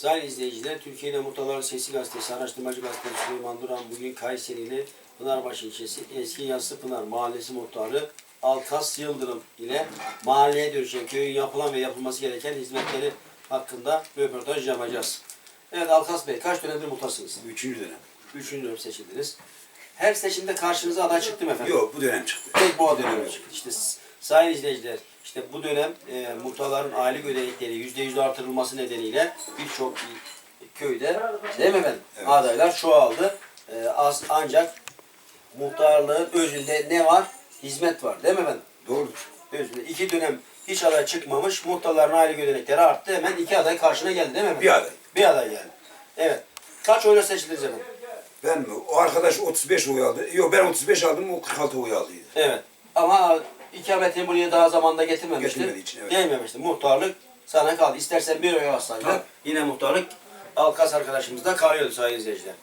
Sayın izleyiciler, Türkiye'de Muhtarların Sesi Gazetesi, Araştırmacı Gazetesi Süleyman Duran bugün Kayseri'li Pınarbaşı ilçesi eski Yassı Pınar Mahallesi Muhtarı Alkas Yıldırım ile mahalleye dönüşen köyün yapılan ve yapılması gereken hizmetleri hakkında röportaj yapacağız. Evet Alkas Bey, kaç dönemdir muhtarsınız? Üçüncü dönem. Üçüncü dönem seçildiniz. Her seçimde karşınıza aday çıktı mı efendim? Yok bu dönem çıktı. Tek bu dönem çıktı. İşte sayın izleyiciler, işte bu dönem e, muhtarların aylık ödenekleri yüzde yüz artırılması nedeniyle birçok köyde değil mi efendim? Evet. Adaylar çoğaldı. E, az, ancak muhtarlığın özünde ne var? Hizmet var. Değil mi efendim? Doğrudur. Özünde iki dönem hiç aday çıkmamış. Muhtarların aylık ödenekleri arttı. Hemen iki aday karşına geldi değil mi efendim? Bir aday. Bir aday yani. Evet. Kaç oyla seçildiniz efendim? Ben mi? O arkadaş 35 oy aldı. Yok ben 35 aldım o 46 oy aldıydı. Evet. Ama ikametini buraya daha zamanda getirmemişti. Getirmediği için, evet. Gelmemişti. Muhtarlık sana kaldı. İstersen bir oy alsaydın Tabii. yine muhtarlık Alkas arkadaşımızda kalıyordu sayın izleyiciler.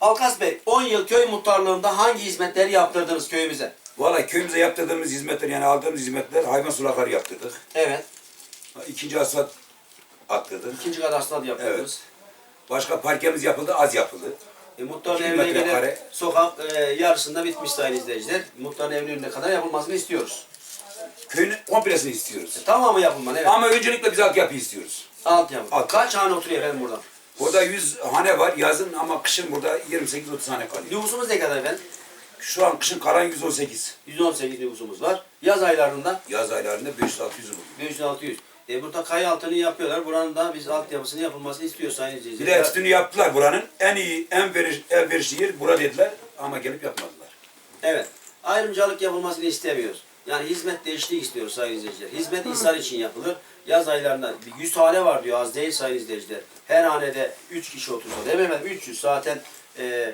Alkas Bey 10 yıl köy muhtarlığında hangi hizmetleri yaptırdınız köyümüze? Valla köyümüze yaptırdığımız hizmetler yani aldığımız hizmetler hayvan sulakları yaptırdık. Evet. İkinci asfalt attırdık. İkinci kadastral yaptırdınız. Evet. Başka parkemiz yapıldı az yapıldı. E, muhtarın evine gelen sokak e, yarısında bitmiş sayın izleyiciler. Muhtarın evinin kadar yapılmasını istiyoruz. Köyün komplesini istiyoruz. Tamamı yapılmalı evet. Ama öncelikle biz altyapı istiyoruz. Alt yapı. Alt. Kaç hane oturuyor efendim burada? Burada 100 hane var yazın ama kışın burada 28-30 hane kalıyor. Nüfusumuz ne kadar efendim? Şu an kışın kalan 118. 118 nüfusumuz var. Yaz aylarında Yaz aylarında 500-600 olur. 500-600. E burada kaya altını yapıyorlar. Buranın da biz altyapısını yapılmasını istiyoruz sayın Bir izleyiciler. de enstitünü yaptılar buranın. En iyi, en veriş, elverişli yer bura dediler ama gelip yapmadılar. Evet. Ayrımcılık yapılmasını istemiyoruz. Yani hizmet değişikliği istiyoruz sayın izleyiciler. Hizmet insan için yapılır. Yaz aylarında bir 100 hane var diyor az değil sayın izleyiciler. Her hanede 3 kişi otursa mi efendim? 300 zaten e,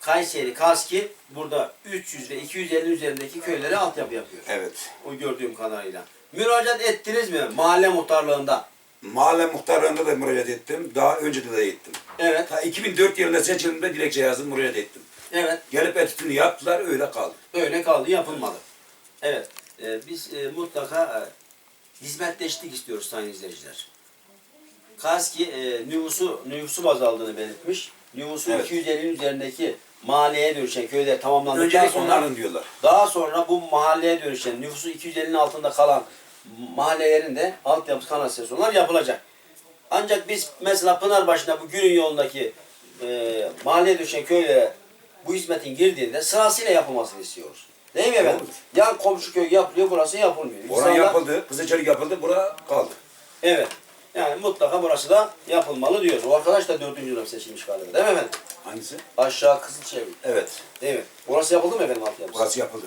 Kayseri, Kaski burada 300 ve 250 üzerindeki köylere altyapı yapıyor. Evet. O gördüğüm kadarıyla. Müracaat ettiniz mi mahalle muhtarlığında? Mahalle muhtarlığında da müracaat ettim. Daha önce de, de ettim. Evet. Ta 2004 yılında seçilimde dilekçe yazdım, müracaat ettim. Evet. Gelip etütünü yaptılar, öyle kaldı. Öyle kaldı, yapılmadı. Evet, e, biz e, mutlaka e, hizmetleştik istiyoruz sayın izleyiciler. Kaski e, nüfusu, nüfusu azaldığını belirtmiş. Nüfusu Evet. 250'nin üzerindeki mahalleye dönüşen köyler tamamlandıktan Öncelik sonra onların diyorlar. daha sonra bu mahalleye dönüşen nüfusu 250'nin altında kalan mahallelerin de altyapı kanalizasyonlar yapılacak. Ancak biz mesela Pınarbaşı'nda bu Gülün yolundaki e, mahalleye düşen köylere bu hizmetin girdiğinde sırasıyla yapılmasını istiyoruz. Değil mi efendim? Doğrudur. Yan komşu köy yapılıyor, burası yapılmıyor. Orası İnsanlar- yapıldı, Kızılçelik yapıldı, bura kaldı. Evet. Yani mutlaka burası da yapılmalı diyoruz. O arkadaş da dördüncü dönem seçilmiş galiba. Değil mi efendim? Hangisi? Aşağı Kızılçevik. Evet, Değil mi? Burası yapıldı mı efendim altyapısı? burası yapıldı.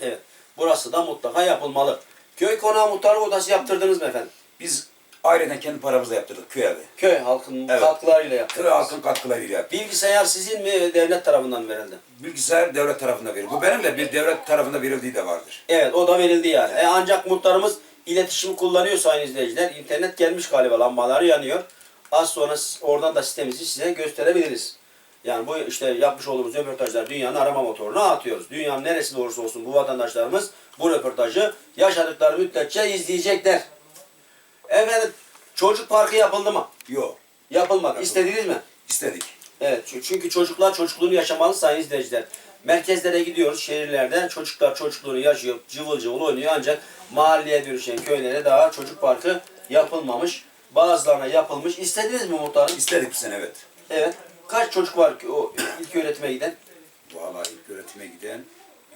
Evet. Burası da mutlaka yapılmalı. Köy konağı muhtarlık odası yaptırdınız mı efendim? Biz aileden kendi paramızla yaptırdık köy evi. Köy halkının Evet. katkılarıyla Köy yaptırdınız. halkın katkılarıyla yaptık. Bilgisayar sizin mi devlet tarafından verildi? Bilgisayar devlet tarafından verildi. Bu benim de bir devlet tarafından verildiği de vardır. Evet o da verildi yani. E, ancak muhtarımız iletişimi kullanıyor sayın izleyiciler. İnternet gelmiş galiba lambaları yanıyor. Az sonra oradan da sistemimizi size gösterebiliriz. Yani bu işte yapmış olduğumuz röportajlar dünyanın arama motoruna atıyoruz. Dünyanın neresinde olursa olsun bu vatandaşlarımız bu röportajı yaşadıkları müddetçe izleyecekler. Efendim çocuk parkı yapıldı mı? Yok, Yapılmadı. İstediniz mi? istedik. Evet çü- çünkü çocuklar çocukluğunu yaşamalı sayın izleyiciler. Merkezlere gidiyoruz şehirlerde çocuklar çocukluğunu yaşıyor cıvıl cıvıl oynuyor ancak mahalleye dönüşen köylere daha çocuk parkı yapılmamış. Bazılarına yapılmış. İstediniz mi muhtarım? İstedik bu sene evet. Evet. Kaç çocuk var ki o ilk öğretime giden? Vallahi ilk öğretime giden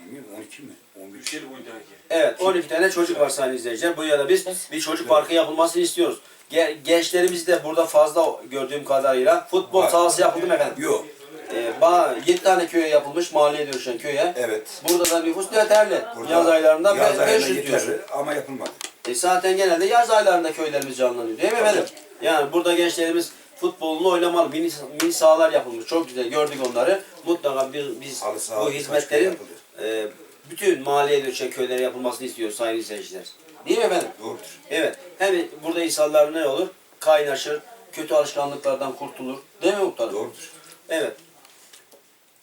bilmiyorum 12 mi? 11 Bir şey buydu herkes. Evet 12 tane çocuk var sayın izleyiciler. Buraya da biz bir çocuk parkı yapılmasını istiyoruz. Ge- Gençlerimiz de burada fazla gördüğüm kadarıyla futbol Var. sahası yapıldı mı efendim? Yok. Ee, ba- 7 tane köye yapılmış mahalleye dönüşen köye. Evet. Burada da nüfus yeterli. Burada yaz aylarında yaz aylarında 500 yeterli diyorsun. ama yapılmadı. E zaten genelde yaz aylarında köylerimiz canlanıyor değil mi efendim? Yani burada gençlerimiz futbolunu oynamalı. Mini, mini sahalar yapılmış. Çok güzel gördük onları. Mutlaka bir, biz bu hizmetlerin e, bütün mahalleye dönüşen köylere yapılmasını istiyoruz sayın izleyiciler. Değil mi efendim? Doğrudur. Evet. Hem burada insanlar ne olur? Kaynaşır. Kötü alışkanlıklardan kurtulur. Değil mi muhtarım? Doğrudur. Evet.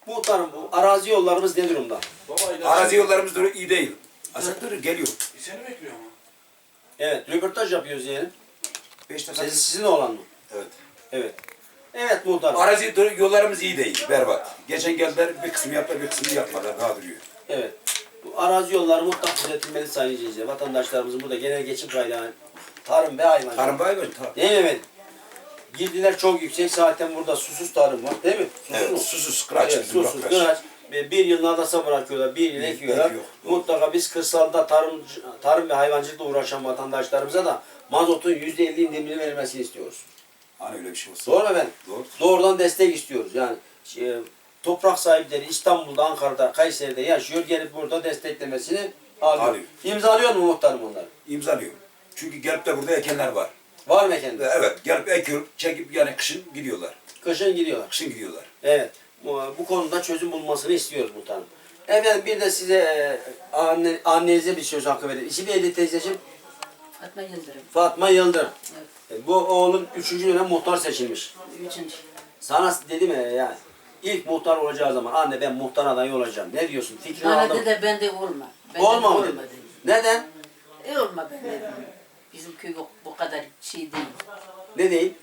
Muhtarım bu arazi yollarımız ne durumda? Baba. Arazi yollarımız da iyi değil. Asakları geliyor. Seni bekliyor ama. Evet. Röportaj yapıyoruz yani. 5 dakika. Siz, sizin olan mı? Evet. Evet. Evet muhtarım. Arazi dur- yollarımız iyi değil, berbat. Geçen geldiler bir kısmı yaptılar, bir kısmı yapmadılar, daha duruyor. Evet. Bu arazi yolları mutlaka düzeltilmeli sayın izleyiciler. Vatandaşlarımızın burada genel geçim kaynağı tarım ve hayvancılık. Tarım tarım. Değil mi efendim? Girdiler çok yüksek. Zaten burada susuz tarım var. Değil mi? Susuz Evet, mu? susuz, kıraç, Evet, bizim susuz, kıraç. Ve bir yıl nadasa bırakıyorlar, bir yıl ekiyorlar. doğru. Mutlaka biz kırsalda tarım, tarım ve hayvancılıkla uğraşan vatandaşlarımıza da mazotun yüzde elli indirimini verilmesini istiyoruz. Hani öyle bir şey olsa. Doğru mu efendim? Doğru. Doğrudan destek istiyoruz. Yani şey, toprak sahipleri İstanbul'da, Ankara'da, Kayseri'de yaşıyor. Gelip burada desteklemesini alıyor. Alıyor. İmzalıyor mu muhtarım onları? İmzalıyorum. Çünkü gelip de burada ekenler var. Var mı efendim? Evet, gelip ekiyor, çekip yani kışın gidiyorlar. Kışın gidiyorlar. Kışın gidiyorlar. Evet. Bu, bu konuda çözüm bulmasını istiyoruz muhtarım. Efendim bir de size e, anne, annenize bir söz hakkı verelim. İsmi neydi teyzeciğim? Fatma Yıldırım. Fatma Yıldırım. Evet. E, Bu oğlun üçüncü dönem muhtar seçilmiş. Üçüncü. Sana dedi mi yani ilk muhtar olacağı zaman anne ben muhtar adayı olacağım. Ne diyorsun? Fikrini aldım. Bana de ben de olma. Ben de Olma mı olma dedi? dedi. Neden? E olma ben de. Bizim köy yok, bu kadar şey değil. Ne değil?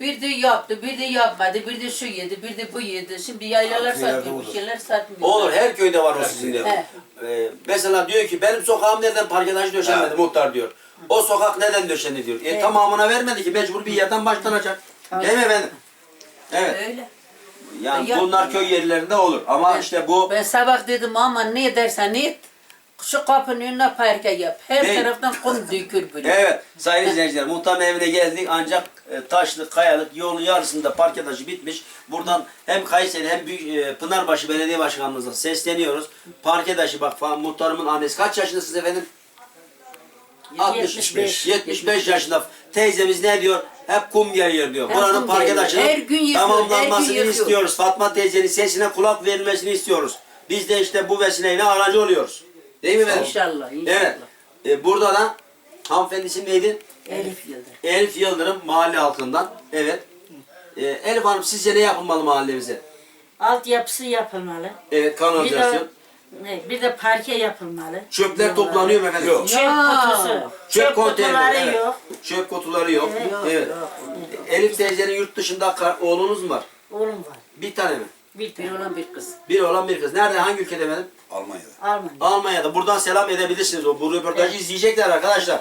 Bir de yaptı, bir de yapmadı, bir de şu yedi, bir de bu yedi. Şimdi yaylalar Ha, köylerde satmıyor, bir olur. şeyler satmıyor. Olur her köyde var o sizin de. Ee, mesela diyor ki benim sokağım neden parke taşı döşenmedi muhtar diyor. O sokak neden döşendi diyor. E, Evet. tamamına vermedi ki mecbur bir yerden başlanacak. Değil mi efendim? Evet. Öyle. Yani Ya- bunlar köy yerlerinde olur. Ama Ben- işte bu Ben sabah dedim ama ne dersen et. Şu kapının önüne parke yap. Her Değil. taraftan kum dökül böyle. Evet sayın izleyiciler muhtarın evine geldik ancak e, taşlık kayalık yolun yarısında parke taşı bitmiş. Buradan hem Kayseri hem Büyük, e, Pınarbaşı Belediye Başkanımıza sesleniyoruz. Parke taşı bak falan muhtarımın annesi kaç yaşındasınız efendim? 65. 75 yaşında teyzemiz ne diyor? Hep kum geliyor diyor. Buranın kum parke geliyor. taşının Her gün yıkıyor, her tamamlanmasını gün yıkıyor. istiyoruz. Fatma teyzenin sesine kulak verilmesini istiyoruz. Biz de işte bu vesileyle aracı oluyoruz. Değil mi efendim? İnşallah, inşallah. Evet. E, burada da hanımefendi isim neydi? Elif Yıldırım. Elif Yıldırım mahalle halkından. Evet. E, Elif Hanım sizce ne yapılmalı mahallemize? Altyapısı yapılmalı. Evet Bir kanalizasyon. de, ne, bir de parke yapılmalı. Çöpler Yollara. toplanıyor mu efendim? Yok. Çöp Ya. kutusu. Çöp, Çöp konteyneri. kutuları evet. yok. Çöp kutuları yok. Yok, Evet. Elif teyzenin yurt dışında oğlunuz mu var? Oğlum var. Bir tane mi? Bir Bir olan bir kız. Bir olan bir kız. Nerede? Hangi ülkede efendim? Almanya'da. Almanya. Almanya'da. Buradan selam edebilirsiniz. O bu röportajı izleyecekler arkadaşlar.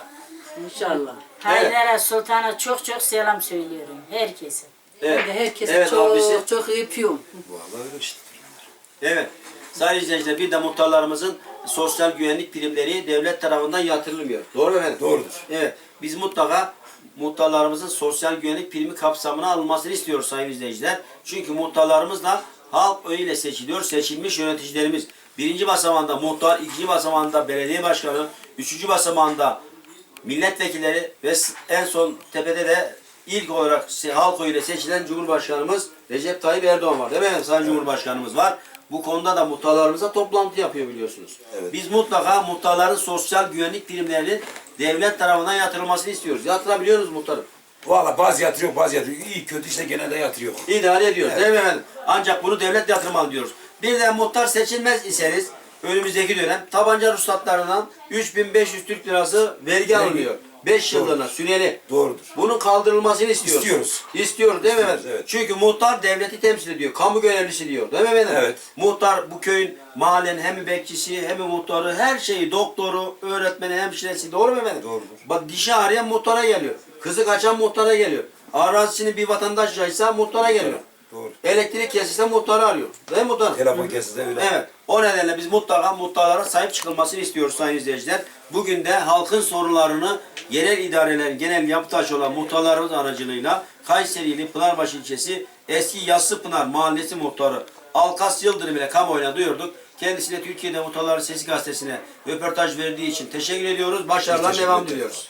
İnşallah. Haydara Sultan'a çok çok selam söylüyorum. Herkese. Evet. Ben de herkese evet, çok abisi. çok öpüyorum. Vallahi öyle işte. Evet. Sayın izleyiciler bir de muhtarlarımızın sosyal güvenlik primleri devlet tarafından yatırılmıyor. Doğru mu efendim? Doğrudur. Evet. Biz mutlaka muhtarlarımızın sosyal güvenlik primi kapsamına alınmasını istiyoruz sayın izleyiciler. Çünkü muhtarlarımızla halk öyle seçiliyor. Seçilmiş yöneticilerimiz. Birinci basamağında muhtar, ikinci basamağında belediye başkanı, üçüncü basamağında milletvekilleri ve en son tepede de ilk olarak halk oyuyla seçilen Cumhurbaşkanımız Recep Tayyip Erdoğan var. Değil mi? Sayın Cumhurbaşkanımız var. Bu konuda da muhtarlarımıza toplantı yapıyor biliyorsunuz. Evet. Biz mutlaka muhtarların sosyal güvenlik primlerinin devlet tarafından yatırılmasını istiyoruz. Yatırabiliyor musunuz muhtarım? Valla bazı yatırıyor, bazı yatırıyor. İyi kötü işte genelde yatırıyor. İdare ediyoruz Evet. değil mi efendim? Ancak bunu devlet yatırmalı diyoruz. Bir de muhtar seçilmez iseniz önümüzdeki dönem tabanca ruhsatlarından 3500 Türk lirası vergi alınıyor. 5 Doğru. yıllığına süreli. Doğrudur. Bunun kaldırılmasını istiyoruz. İstiyoruz. İstiyoruz değil mi İstiyoruz, efendim? evet. Çünkü muhtar devleti temsil ediyor. Kamu görevlisi diyor. Değil mi efendim? Evet. Muhtar bu köyün mahallenin hem bekçisi hem muhtarı her şeyi doktoru, öğretmeni, hemşiresi doğru mu efendim? Doğrudur. Bak dişi ağrıyan muhtara geliyor. Kızı kaçan muhtara geliyor. Arazisini bir vatandaş yaysa muhtara geliyor. Doğru. Elektrik kesilse muhtarı arıyor. Değil mi muhtarım? Telefon kesildi öyle. Evet. O nedenle biz mutlaka muhtarlara sahip çıkılmasını istiyoruz sayın izleyiciler. Bugün de halkın sorunlarını yerel idarelerin genel yapıtaşı olan muhtarlarımız aracılığıyla Kayserili Pınarbaşı ilçesi eski Yassıpınar mahallesi muhtarı Alkas Yıldırım ile kamuoyuna duyurduk. Kendisine Türkiye'de Muhtarların Sesi gazetesine röportaj verdiği için teşekkür ediyoruz. Başarılar teşekkür devam ederiz. diliyoruz.